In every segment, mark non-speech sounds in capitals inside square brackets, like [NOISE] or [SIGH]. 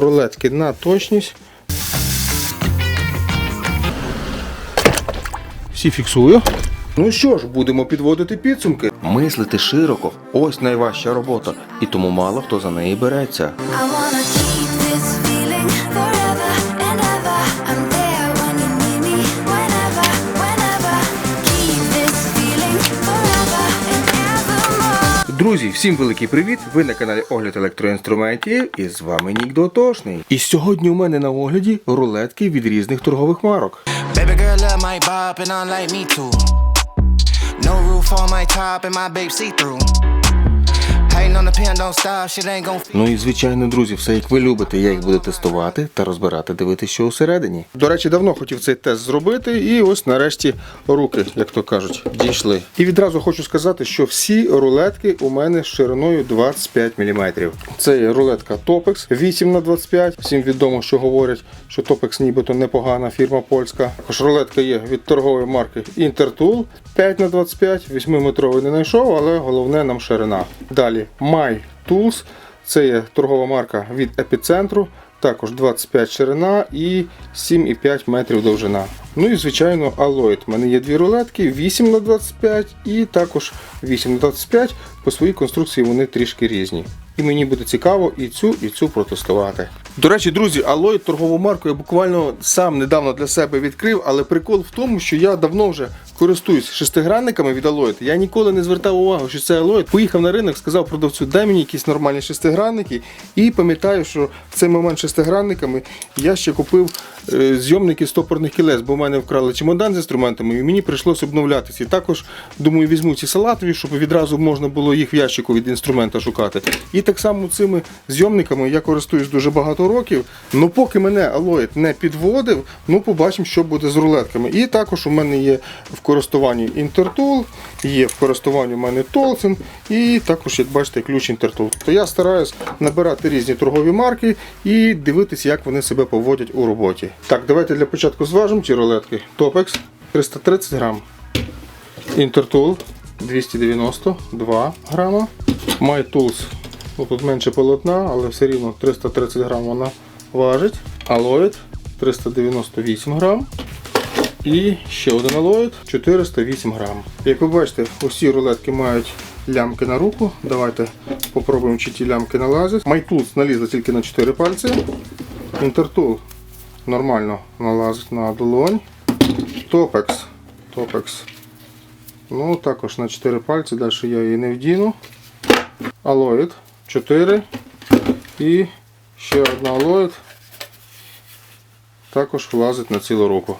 рулетки на точність. Всі фіксую. Ну що ж, будемо підводити підсумки. Мислити широко ось найважча робота, і тому мало хто за неї береться. Друзі, всім великий привіт! Ви на каналі Огляд електроінструментів і з вами Нік Дотошний. І сьогодні у мене на огляді рулетки від різних торгових марок. No roof on my. Ну і звичайно, друзі, все як ви любите. Я їх буду тестувати та розбирати, дивитися, що усередині. До речі, давно хотів цей тест зробити, і ось нарешті руки, як то кажуть, дійшли. І відразу хочу сказати, що всі рулетки у мене з шириною 25 мм. Це є рулетка Topex 8 на 25 Всім відомо, що говорять, що Topex нібито непогана фірма польська. Також рулетка є від торгової марки Intertool 5 на 25 8-метровий не знайшов, але головне нам ширина. Далі My Tools. Це є торгова марка від епіцентру, також 25 ширина і 7,5 метрів довжина. Ну і звичайно Alloyd. У мене є дві рулетки 8 на 25 і також 8 на 25 По своїй конструкції вони трішки різні. І мені буде цікаво і цю, і цю протестувати. До речі, друзі, Alloyd торгову марку я буквально сам недавно для себе відкрив, але прикол в тому, що я давно вже користуюсь шестигранниками від Алоїд, Я ніколи не звертав увагу, що це Алоїд. Поїхав на ринок, сказав продавцю, дай мені якісь нормальні шестигранники. І пам'ятаю, що в цей момент шестигранниками я ще купив зйомники стопорних кілець, бо в мене вкрали чемодан з інструментами, і мені прийшлося обновлятися. І також, думаю, візьму ці салатові, щоб відразу можна було їх в ящику від інструмента шукати. І так само цими зйомниками я користуюсь дуже багато років. Ну поки мене Alloyd не підводив, ну побачимо, що буде з рулетками. І також у мене є в користуванні Intertool, є в користуванні у мене Tolson, і також, як бачите, ключ Intertool. То я стараюсь набирати різні торгові марки і дивитися, як вони себе поводять у роботі. Так, давайте для початку зважимо ці рулетки. Topex 330 грам. Intertool 292 грама. MyTools, ну тут менше полотна, але все рівно 330 грам вона важить. Alloyd 398 грам. І ще один алоїд 408 грам. Як ви бачите, усі рулетки мають лямки на руку. Давайте попробуємо, чи ті лямки налазять. MyTools налізла тільки на 4 пальці. Intertool нормально налазить на долонь. Topex. Topex. Ну, також на 4 пальці, далі я її не вдіну. Алоїд 4. І ще одна алоїд також влазить на цілу руку.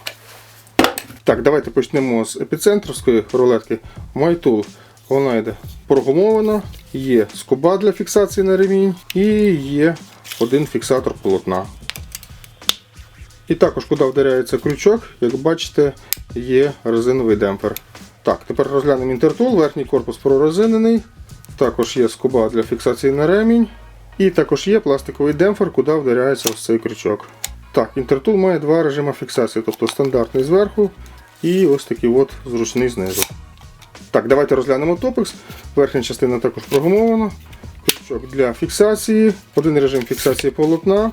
Так, давайте почнемо з епіцентровської рулетки. MyTool. Вона йде прогумована, є скоба для фіксації на ремінь і є один фіксатор полотна. І також, куди вдаряється крючок, як бачите, є резиновий демпфер. Так, тепер розглянемо інтертул. Верхній корпус прорезинений. Також є скоба для фіксації на ремінь. І також є пластиковий демпфер, куди вдаряється ось цей крючок. Так, інтертул має два режими фіксації, тобто стандартний зверху і ось такий от зручний знизу. Так, давайте розглянемо топекс. Верхня частина також прогумована. Крючок для фіксації, один режим фіксації полотна.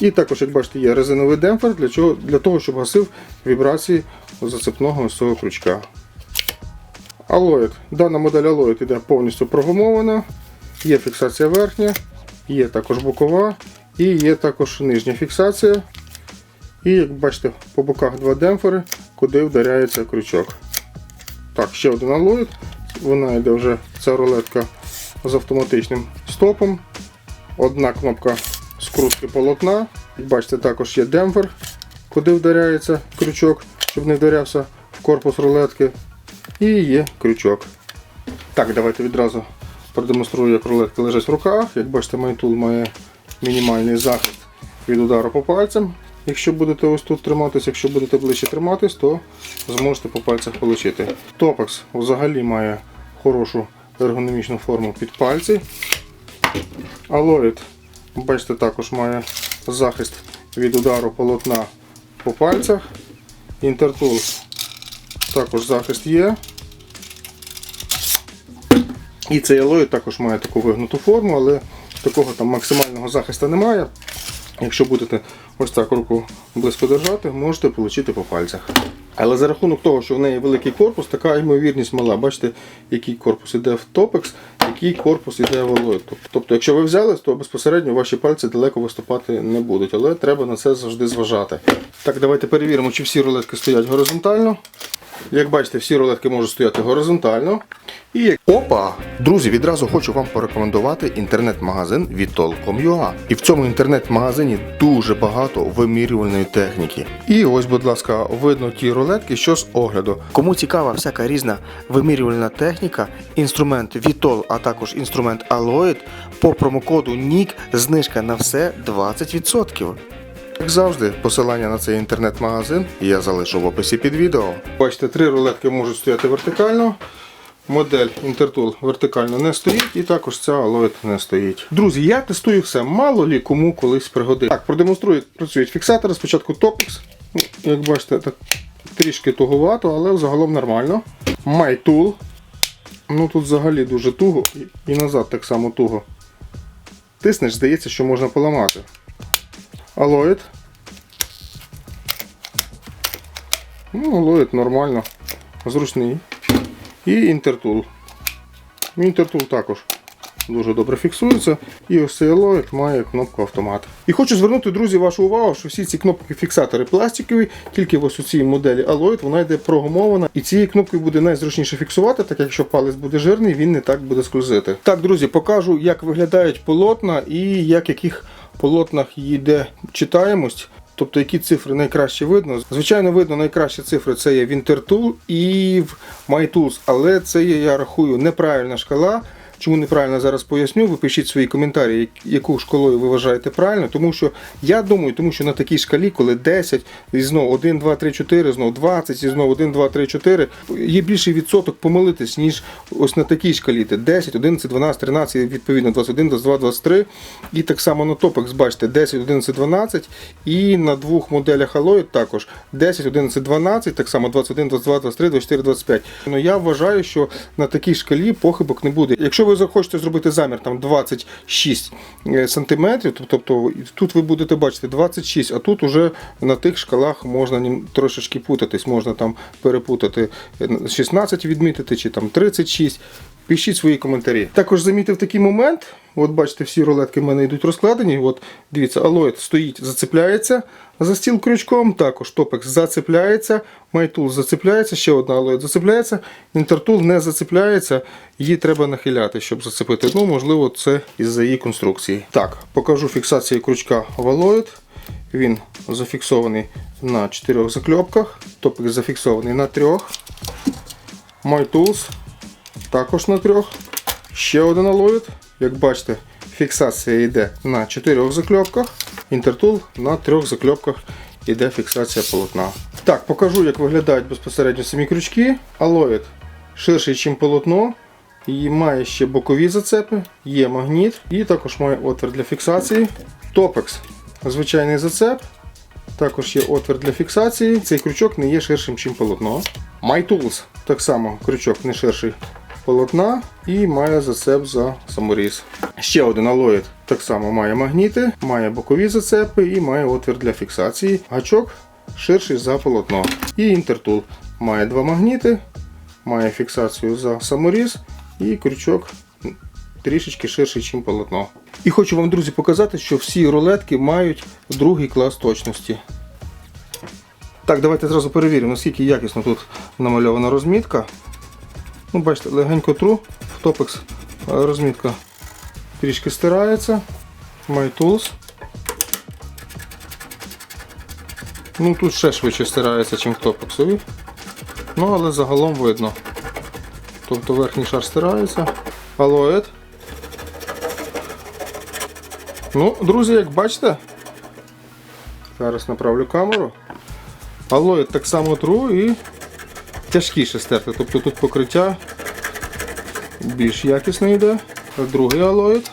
І також, як бачите, є резиновий демпфер для, чого, для того, щоб гасив вібрації зацепного ось цього крючка. Алоїд. Дана модель Алоїд іде повністю прогумована. Є фіксація верхня, є також бокова і є також нижня фіксація. І як бачите, по боках два демпфери, куди вдаряється крючок. Так, ще один алоїд. Вона йде вже ця рулетка з автоматичним стопом. Одна кнопка скрутки полотна. Як бачите, також є демпфер, куди вдаряється крючок, щоб не вдарявся в корпус рулетки. І є крючок. Так, давайте відразу продемонструю, як рулетки лежать в руках. Як бачите, MyTool має мінімальний захист від удару по пальцям. Якщо будете ось тут триматись, якщо будете ближче триматись, то зможете по пальцях отримати. Топекс взагалі має хорошу ергономічну форму під пальці. Алоїд, бачите, також має захист від удару полотна по пальцях. Інтертул також захист є. І цей алоїд також має таку вигнуту форму, але такого там максимального захисту немає. Якщо будете ось так руку близько держати, можете отримати по пальцях. Але за рахунок того, що в неї великий корпус, така ймовірність мала. Бачите, який корпус іде в топекс, який корпус іде в. Тобто, якщо ви взяли, то безпосередньо ваші пальці далеко виступати не будуть. Але треба на це завжди зважати. Так, давайте перевіримо, чи всі рулетки стоять горизонтально. Як бачите, всі рулетки можуть стояти горизонтально. І опа! Друзі, відразу хочу вам порекомендувати інтернет-магазин Vitol.com.ua. І в цьому інтернет-магазині дуже багато вимірювальної техніки. І ось, будь ласка, видно ті рулетки, що з огляду. Кому цікава всяка різна вимірювальна техніка, інструмент Vitol, а також інструмент Alloyd, по промокоду NIC знижка на все 20%. Як завжди, посилання на цей інтернет-магазин я залишу в описі під відео. Бачите, три рулетки можуть стояти вертикально. Модель Intertool вертикально не стоїть, і також ця Alloyd не стоїть. Друзі, я тестую все, мало лі кому колись пригодиться. Так, продемонструю, працюють фіксатори. Спочатку Topex. Ну, Як бачите, так трішки туговато, але загалом нормально. MyTool. Ну тут взагалі дуже туго і назад так само туго. Тиснеш, здається, що можна поламати. Алоїд. Ну, алоїд нормально. Зручний. І інтертул. Інтертул також дуже добре фіксується. І ось цей алоїд має кнопку автомат. І хочу звернути, друзі, вашу увагу, що всі ці кнопки фіксатори пластикові, тільки ось у цій моделі алоїд вона йде прогумована. І цією кнопкою буде найзручніше фіксувати, так як якщо палець буде жирний, він не так буде скользити. Так, друзі, покажу, як виглядають полотна і як яких полотнах йде читаємость. Тобто, які цифри найкраще видно. Звичайно, видно найкращі цифри це є в інтертул і в MyTools, але це є, я рахую, неправильна шкала. Чому неправильно зараз поясню, ви пишіть свої коментарі, яку шкалою ви вважаєте правильно, тому що я думаю, тому що на такій шкалі, коли 10, і знову 1, 2, 3, 4, знову 20, і знову 1, 2, 3, 4, є більший відсоток помилитись, ніж ось на такій шкалі. 10, 11, 12, 13, відповідно 21, 22, 23. І так само на Topex, бачите, 10, 11, 12. І на двох моделях Alloy також 10, 11, 12, так само 21, 22, 23, 24, 25. Ну я вважаю, що на такій шкалі похибок не буде. Якщо ви захочете зробити замір там 26 см, сантиметрів, то- тобто тут ви будете бачити 26, а тут уже на тих шкалах можна трошечки путатись, можна там перепутати е, 16 відмітити чи там 36. Пишіть свої коментарі. Також замітив такий момент. От бачите, всі рулетки в мене йдуть розкладені. От дивіться, алоїд стоїть, зацепляється за стіл крючком. Також топекс зацепляється, майтул зацепляється, ще одна алоїд зацепляється. Інтертул не зацепляється, її треба нахиляти, щоб зацепити. Ну, можливо, це із-за її конструкції. Так, покажу фіксацію крючка в алоїд. Він зафіксований на чотирьох закльопках, топекс зафіксований на трьох. MyTools також на трьох. Ще один алоїд. Як бачите, фіксація йде на чотирьох закльопках. Інтертул на трьох закльопках йде фіксація полотна. Так, покажу, як виглядають безпосередньо самі крючки. Алоїд ширший, ніж полотно. І має ще бокові зацепи, є магніт і також має отвір для фіксації. Топекс звичайний зацеп. Також є отвір для фіксації. Цей крючок не є ширшим, ніж полотно. MyTools так само крючок не ширший полотна і має зацеп за саморіз. Ще один алоїд так само має магніти, має бокові зацепи і має отвір для фіксації. Гачок ширший за полотно. І інтертул має два магніти, має фіксацію за саморіз і крючок трішечки ширший, ніж полотно. І хочу вам, друзі, показати, що всі рулетки мають другий клас точності. Так, давайте зразу перевіримо, наскільки якісно тут намальована розмітка. Ну, бачите, легенько тру, в топекс розмітка трішки стирається. MyTools. Ну тут ще швидше стирається, ніж в топексові. Ну, але загалом видно. Тобто верхній шар стирається. Алоет. Ну, друзі, як бачите, зараз направлю камеру. Алоїд так само тру і тяжкіше стерти. Тобто тут покриття більш якісно йде. Другий алоїд.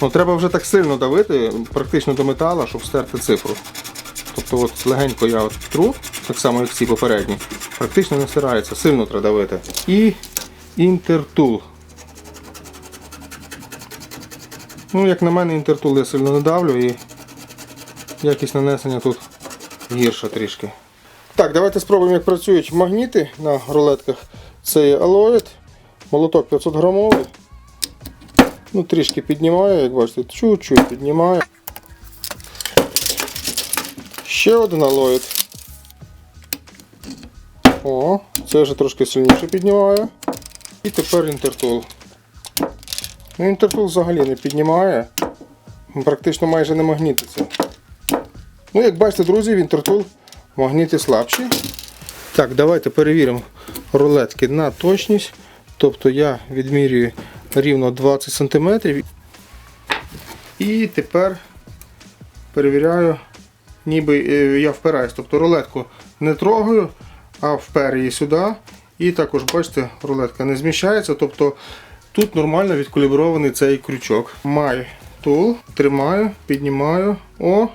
Ну, треба вже так сильно давити, практично до метала, щоб стерти цифру. Тобто от легенько я от тру, так само як ці попередні, практично не стирається, сильно треба давити. І інтертул. Ну, як на мене, інтертул я сильно не давлю і якість нанесення тут гірша трішки. Так, давайте спробуємо, як працюють магніти на рулетках. Це є алоїд, молоток 500 грамовий. Ну, трішки піднімаю, як бачите, чуть-чуть піднімаю. Ще один алоїд. О, це вже трошки сильніше піднімаю. І тепер інтертул. Ну, інтертул взагалі не піднімає. Практично майже не магнітиться. Ну, як бачите, друзі, в інтертул магніти слабші. Так, давайте перевіримо рулетки на точність. Тобто я відмірюю рівно 20 см. І тепер перевіряю, ніби е, я впираюсь. Тобто рулетку не трогаю, а впер її сюди. І також, бачите, рулетка не зміщається. Тобто тут нормально відкалібрований цей крючок. Маю тул, тримаю, піднімаю. О!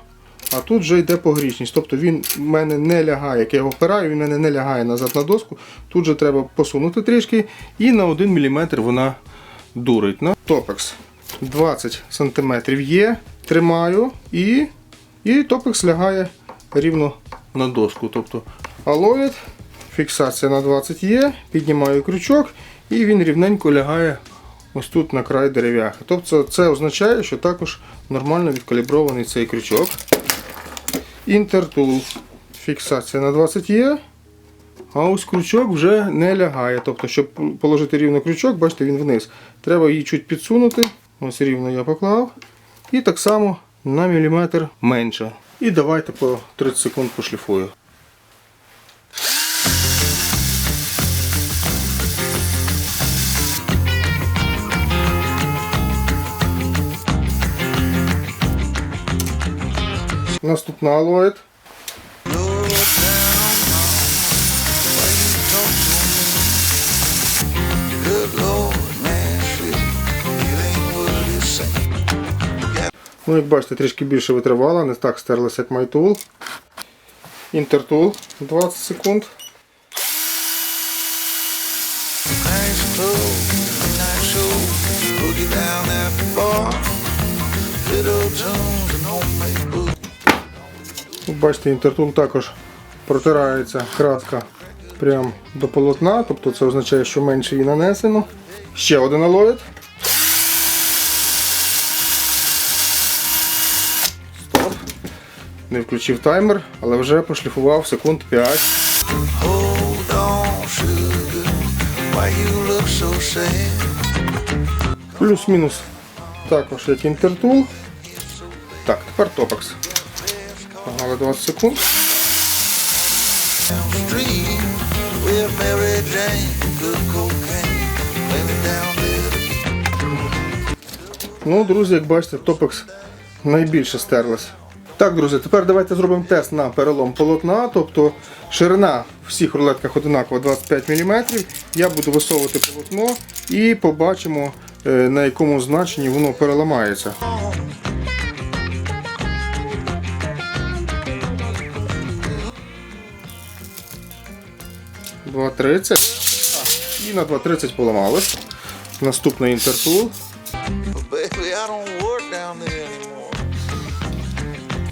А тут вже йде погрічність. Тобто він в мене не лягає. Як я його впираю, він в мене не лягає назад на доску. Тут же треба посунути трішки. І на 1 мм вона дурить. На топекс 20 см є. Тримаю і, і топекс лягає рівно на доску. Тобто алоїд, фіксація на 20 є, піднімаю крючок і він рівненько лягає ось тут на край дерев'яхи. Тобто це означає, що також нормально відкалібрований цей крючок. Інтертул. Фіксація на 20 є. А ось крючок вже не лягає. Тобто, щоб положити рівно крючок, бачите, він вниз. Треба її чуть підсунути. Ось рівно я поклав. І так само на міліметр менше. І давайте по 30 секунд пошліфую. It seems. Ну, як бачите, трішки більше витривала, не так стерлася, як MyTool. Інтертул 20 секунд. Бачите, інтертул також протирається краска прямо до полотна, тобто це означає, що менше її нанесено. Ще один алоїд. Стоп. Не включив таймер, але вже пошліфував секунд 5. Hold on, sugar, why you look so sad? Плюс-мінус також як інтертул. Так, тепер топекс. Погнали 20 секунд. Ну, друзі, як бачите, топекс найбільше стерлась. Так, друзі, тепер давайте зробимо тест на перелом полотна. Тобто ширина в всіх рулетках одинакова 25 мм. Я буду висовувати полотно і побачимо, е, на якому значенні воно переламається. Два тридцять. І на 2.30 поламалось. Наступний інтертул. But baby, I don't work down there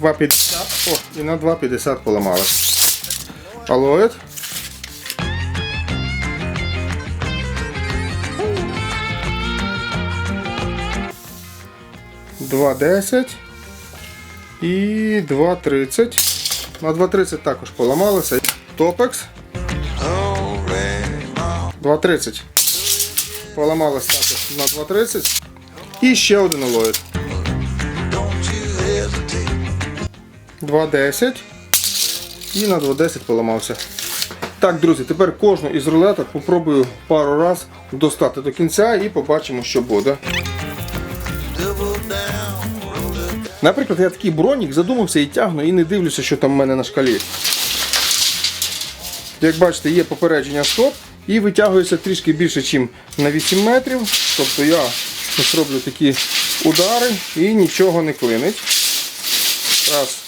anymore. 2,50. О, і на 2,50 поламалось. Алоїд. Два десять і 2,30. На 2,30 також поламалося. Топекс. 2,30. Поламалось також на 2,30. І ще один алоїд. Don't you 2.10 і на 2.10 поламався. Так, друзі, тепер кожну із рулеток попробую пару раз достати до кінця і побачимо, що буде. Наприклад, я такий бронік задумався і тягну, і не дивлюся, що там в мене на шкалі. Як бачите, є попередження стоп і витягується трішки більше, ніж на 8 метрів. Тобто я зроблю такі удари і нічого не клинить. Раз.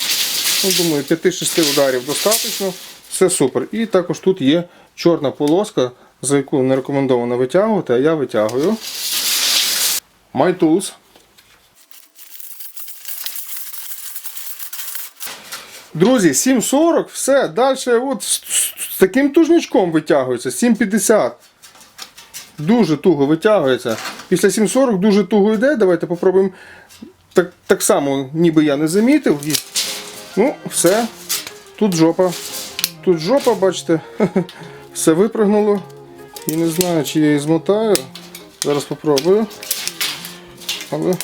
Ну, Думаю, 5-6 ударів достатньо. Все супер. І також тут є чорна полоска, за яку не рекомендовано витягувати, а я витягую. My Tools. Друзі, 7,40, все, далі от таким тужничком витягується, 7,50. Дуже туго витягується. Після 7,40 дуже туго йде. Давайте попробуємо так, так само, ніби я не замітив. І, ну, все. Тут жопа. Тут жопа, бачите, [LAUGHS] все випрыгнуло. І не знаю, чи я її змотаю. Зараз попробую. Але.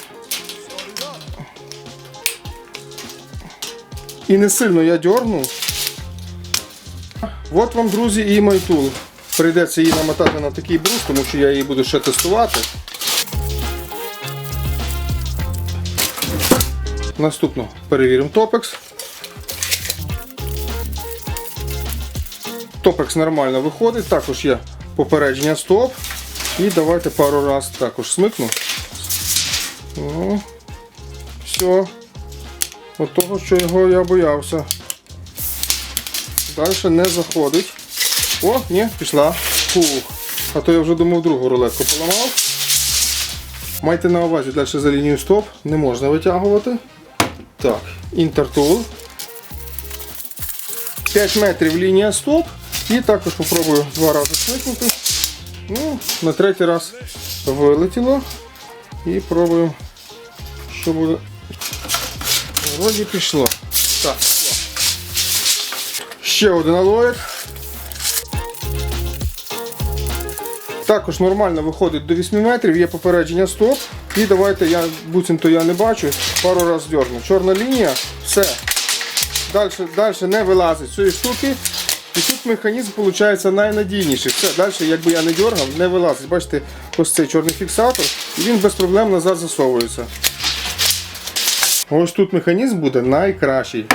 І не сильно я дьорнув. От вам, друзі, і майтул. Прийдеться її намотати на такий брус, тому що я її буду ще тестувати. Наступно перевіримо топекс. Топекс нормально виходить, також є попередження стоп. І давайте пару раз також смикну. Ну, все. От того, що його я боявся. Далі не заходить. О, ні, пішла. Фух. А то я вже думав другу рулетку поламав. Майте на увазі далі за лінію стоп не можна витягувати. Так, інтертул. 5 метрів лінія стоп. І також попробую два рази смикнути. Ну, на третій раз вилетіло. І пробуємо, що буде. Вроді пішло. Так. Ще один алоїд. Також нормально виходить до 8 метрів, є попередження стоп. І давайте я буцімто я не бачу, пару разів дьорну. Чорна лінія, все. Далі, далі не вилазить з цієї штуки. І тут механізм виходить найнадійніший. Все, далі, якби я не дергав, не вилазить. Бачите, ось цей чорний фіксатор, і він без проблем назад засовується. Ось тут механізм буде найкращий.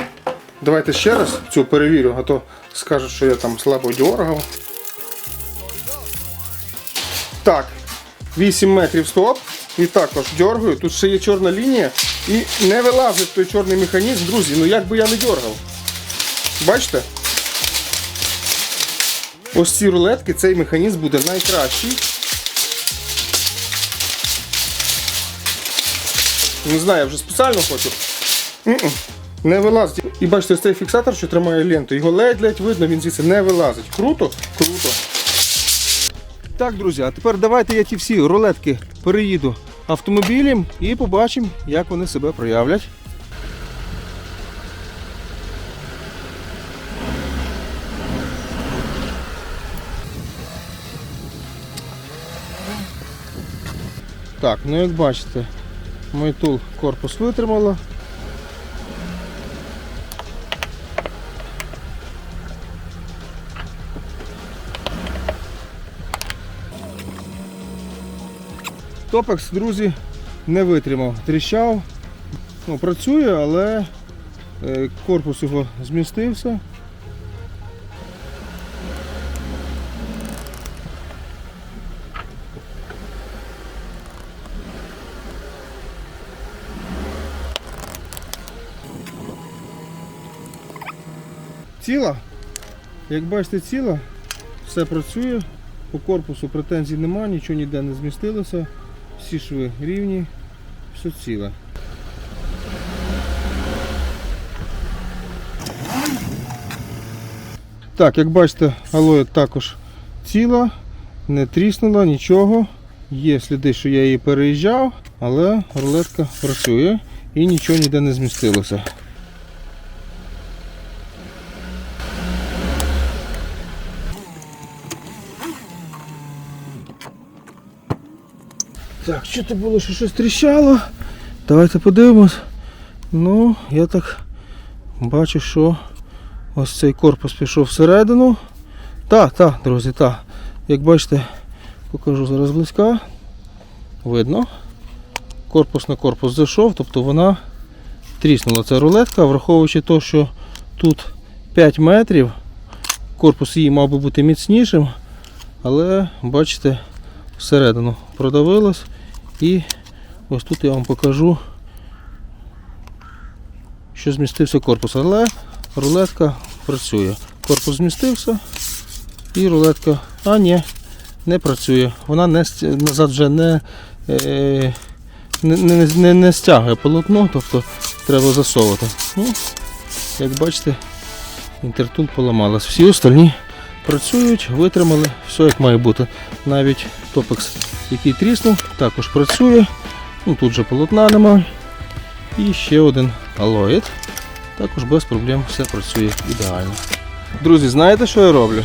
Давайте ще раз цю перевірю, а то скажуть, що я там слабо дергав. Так, 8 метрів стоп. І також дергаю. Тут ще є чорна лінія. І не вилазить той чорний механізм, друзі. Ну як би я не дергав. Бачите? Ось ці рулетки, цей механізм буде найкращий. Не знаю, я вже спеціально хочу. Не вилазить. І бачите, цей фіксатор, що тримає ленту, його ледь-ледь видно, він звідси не вилазить. Круто? Круто. Так, друзі, а тепер давайте я ті всі рулетки переїду автомобілем і побачимо, як вони себе проявлять. Так, ну як бачите, Майтул корпус витримала. Топекс, друзі, не витримав, тріщав. Ну, працює, але е, корпус його змістився. Ціла, як бачите, ціла, все працює, по корпусу претензій немає, нічого ніде не змістилося, всі шви рівні, все ціле. Так, як бачите, алоя також ціла, не тріснула, нічого. Є сліди, що я її переїжджав, але рулетка працює і нічого ніде не змістилося. Так, що то було, що щось тріщало? Давайте подивимось. Ну, я так бачу, що ось цей корпус пішов всередину. Так, так, друзі, так. Як бачите, покажу зараз близька. Видно. Корпус на корпус зайшов, тобто вона тріснула. Ця рулетка, враховуючи те, що тут 5 метрів, корпус її мав би бути міцнішим, але бачите, всередину продавилось і ось тут я вам покажу, що змістився корпус. Але рулетка працює. Корпус змістився і рулетка, а ні, не працює. Вона не, назад вже не, е, не, не, не, не стягує полотно, тобто треба засовувати. Ну, як бачите, інтертул поламалась. Всі остальні працюють, витримали, все як має бути. Навіть топекс, який тріснув, також працює. Ну, тут же полотна немає. І ще один алоїд. Також без проблем все працює ідеально. Друзі, знаєте, що я роблю?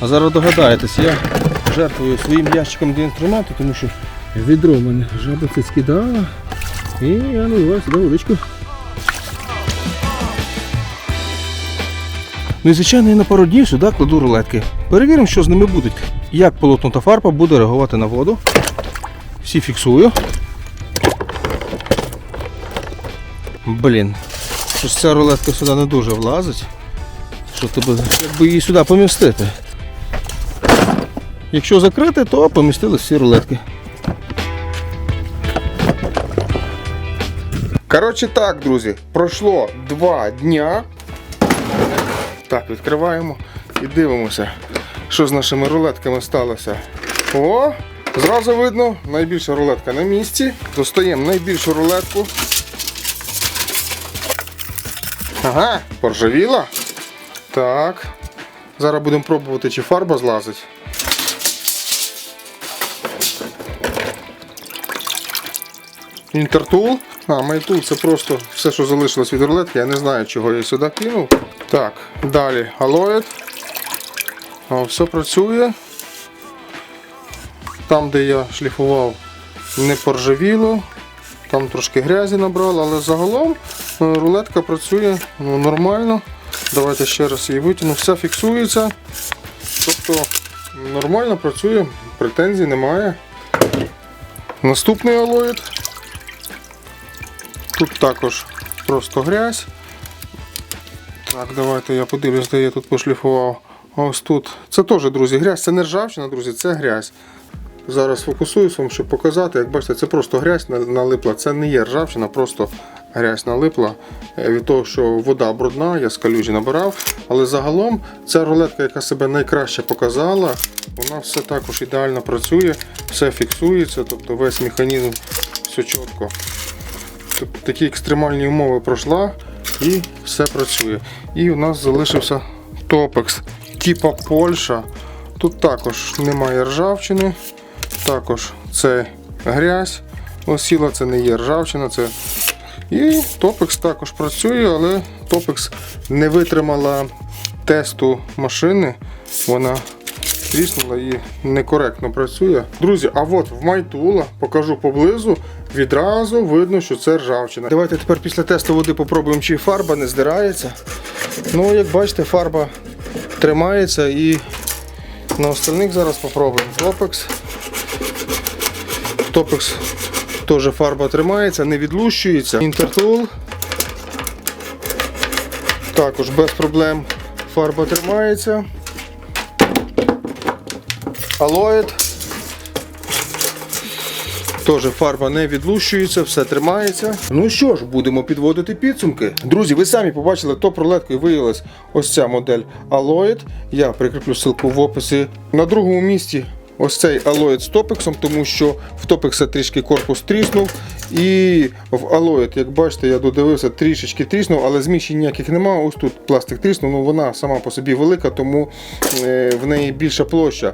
А зараз догадаєтесь, я жертвую своїм ящиком для інструменту, тому що відро в мене жаба це скидала. І я наливаю сюди водичку. Ну і звичайно, я на пару днів сюди кладу рулетки. Перевіримо, що з ними буде. Як полотно та фарба буде реагувати на воду. Всі фіксую. Блін, щось ця рулетка сюди не дуже влазить. Що тебе, якби її сюди помістити. Якщо закрити, то помістили всі рулетки. Коротше так, друзі, пройшло два дня. Так, відкриваємо і дивимося, що з нашими рулетками сталося. О, зразу видно, найбільша рулетка на місці. Достаємо найбільшу рулетку. Ага, поржавіла. Так. Зараз будемо пробувати, чи фарба злазить. Інтертул. А, майтул це просто все, що залишилось від рулетки. Я не знаю, чого я сюди кинув. Так, далі алоїд. Все працює. Там, де я шліфував, не поржавіло. Там трошки грязі набрало, але загалом е, рулетка працює ну, нормально. Давайте ще раз її витягну. Все фіксується. Тобто нормально працює, претензій немає. Наступний алоїд. Тут також просто грязь. Так, давайте я подивлюсь, де я тут пошліфував. Ось тут. Це теж, друзі, грязь. Це не ржавчина, друзі, це грязь. Зараз фокусуюсь вам, щоб показати. Як бачите, це просто грязь налипла. Це не є ржавчина, просто грязь налипла. Е, Від того, що вода брудна, я з калюжі набирав. Але загалом ця рулетка, яка себе найкраще показала, вона все також ідеально працює, все фіксується, тобто весь механізм все чітко. Тобто такі екстремальні умови пройшла і все працює. І у нас залишився топекс типа Польща. Тут також немає ржавчини. Також це грязь. Осіла це не є ржавчина. Це... І топекс також працює, але топекс не витримала тесту машини. Вона тріснула і некоректно працює. Друзі, а от в Майтула покажу поблизу. Відразу видно, що це ржавчина. Давайте тепер після тесту води попробуємо, чи фарба не здирається. Ну, як бачите, фарба тримається і на остальних зараз попробуємо. Топекс. Топекс теж фарба тримається, не відлущується. Інтертул. Також без проблем фарба тримається. Алоїд. Теж фарба не відлущується, все тримається. Ну що ж, будемо підводити підсумки. Друзі, ви самі побачили, топ рулеткою виявилась ось ця модель Alloyd. Я прикріплю ссылку в описі. На другому місці ось цей Alloyd з топексом, тому що в топекса трішки корпус тріснув. І в Alloyd, як бачите, я додивився, трішечки тріснув, але зміщень ніяких немає. Ось тут пластик тріснув, ну вона сама по собі велика, тому е, в неї більша площа.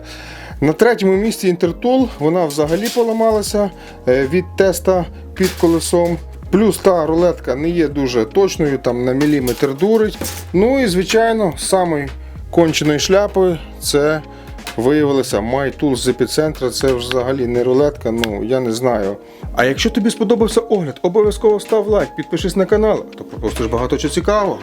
На третьому місці інтертул вона взагалі поламалася е, від теста під колесом. Плюс та рулетка не є дуже точною, там на міліметр дурить. Ну і звичайно, самою конченою шляпою це виявилося MyTools з епіцентра. Це взагалі не рулетка, ну я не знаю. А якщо тобі сподобався огляд, обов'язково став лайк, підпишись на канал, то пропустиш багато чого цікавого.